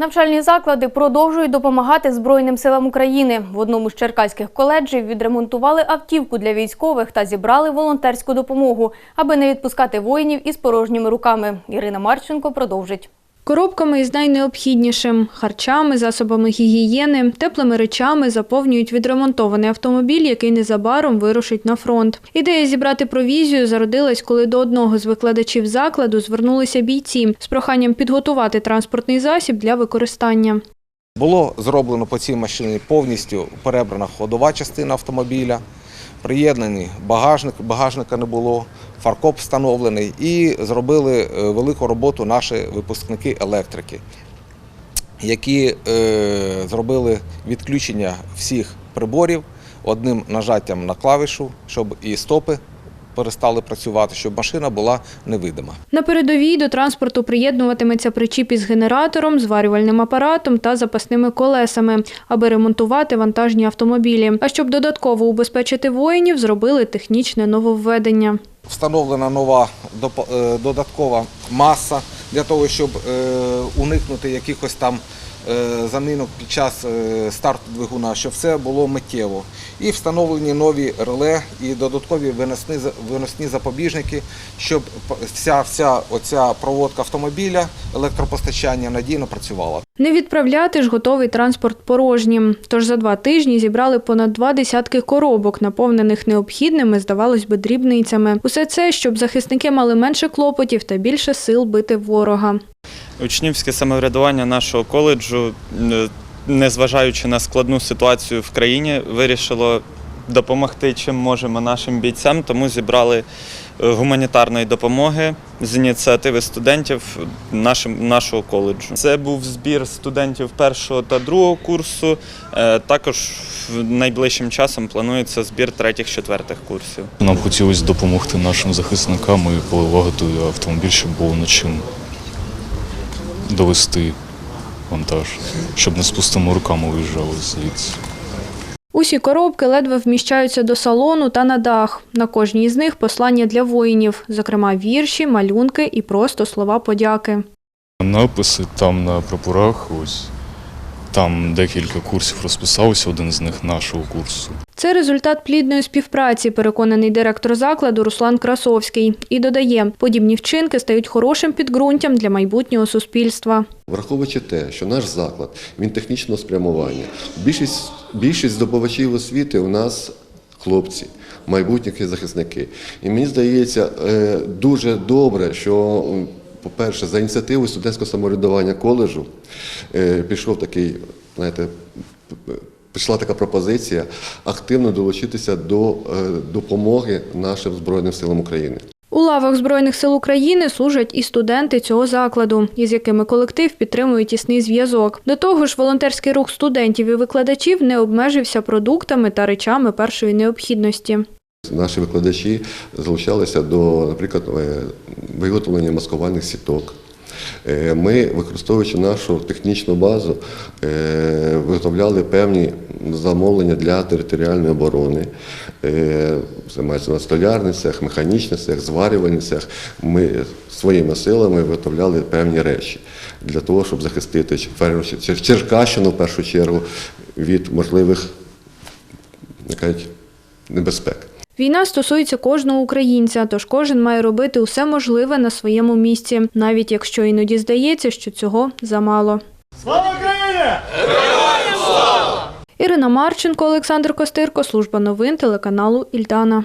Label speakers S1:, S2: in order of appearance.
S1: Навчальні заклади продовжують допомагати Збройним силам України. В одному з черкаських коледжів відремонтували автівку для військових та зібрали волонтерську допомогу, аби не відпускати воїнів із порожніми руками. Ірина Марченко продовжить.
S2: Коробками із найнеобхіднішим – харчами, засобами гігієни, теплими речами заповнюють відремонтований автомобіль, який незабаром вирушить на фронт. Ідея зібрати провізію зародилась, коли до одного з викладачів закладу звернулися бійці з проханням підготувати транспортний засіб для використання.
S3: Було зроблено по цій машині повністю перебрана ходова частина автомобіля, приєднаний багажник, багажника не було, фаркоп встановлений і зробили е, велику роботу наші випускники електрики, які е, зробили відключення всіх приборів одним нажаттям на клавішу, щоб і стопи перестали працювати, щоб машина була невидима.
S2: На передовій до транспорту приєднуватиметься причіп із генератором, зварювальним апаратом та запасними колесами, аби ремонтувати вантажні автомобілі. А щоб додатково убезпечити воїнів, зробили технічне нововведення.
S3: Встановлена нова е, додаткова маса для того, щоб е, уникнути якихось там замінок під час е, старту двигуна, щоб все було миттєво. І встановлені нові реле і додаткові виносні, виносні запобіжники, щоб вся, вся оця проводка автомобіля, електропостачання надійно працювала.
S2: Не відправляти ж готовий транспорт порожнім. Тож за два тижні зібрали понад два десятки коробок, наповнених необхідними, здавалось би, дрібницями. Усе це, щоб захисники мали менше клопотів та більше сил бити ворога.
S4: Учнівське самоврядування нашого коледжу, е, незважаючи на складну ситуацію в країні, вирішило допомогти чим можемо нашим бійцям, тому зібрали е, гуманітарної допомоги з ініціативи студентів нашого коледжу. Це був збір студентів першого та другого курсу. Е, Також найближчим часом планується збір третіх-четвертих курсів.
S5: Нам хотілося допомогти нашим захисникам і полагодити автомобіль, щоб було над чим довести вантаж, щоб не з пустими руками виїжджали звідси.
S2: Усі коробки ледве вміщаються до салону та на дах. На кожній з них послання для воїнів, зокрема вірші, малюнки і просто слова подяки.
S5: Написи там на прапорах, ось там декілька курсів розписалося, один з них нашого курсу.
S2: Це результат плідної співпраці, переконаний директор закладу Руслан Красовський. І додає, подібні вчинки стають хорошим підґрунтям для майбутнього суспільства.
S6: Враховуючи те, що наш заклад він технічного спрямування, більшість, більшість здобувачів освіти у нас хлопці, майбутні захисники. І мені здається, е, дуже добре, що, по-перше, за ініціативою студентського самоврядування коледжу е, пішов такий, знаєте, п- пішла така пропозиція активно долучитися до е, допомоги нашим Збройним силам України.
S2: У лавах Збройних сил України служать і студенти цього закладу, із якими колектив підтримує тісний зв'язок. До того ж, волонтерський рух студентів і викладачів не обмежився продуктами та речами першої необхідності.
S6: Наші викладачі залучалися до, наприклад, е, виготовлення маскувальних сіток. Е, Ми, використовуючи нашу технічну базу, е, виготовляли певні замовлення для територіальної оборони. Е, Це мається на столярний цех, механічний цех, зварювальний цех. Ми своїми силами виготовляли певні речі для того, щоб захистити Черкащину в першу чергу від можливих небезпек.
S2: Війна стосується кожного українця, тож кожен має робити усе можливе на своєму місці, навіть якщо іноді здається, що цього замало.
S7: Слава Україні!
S2: Ірина Марченко, Олександр Костирко, служба новин телеканалу Ільдана.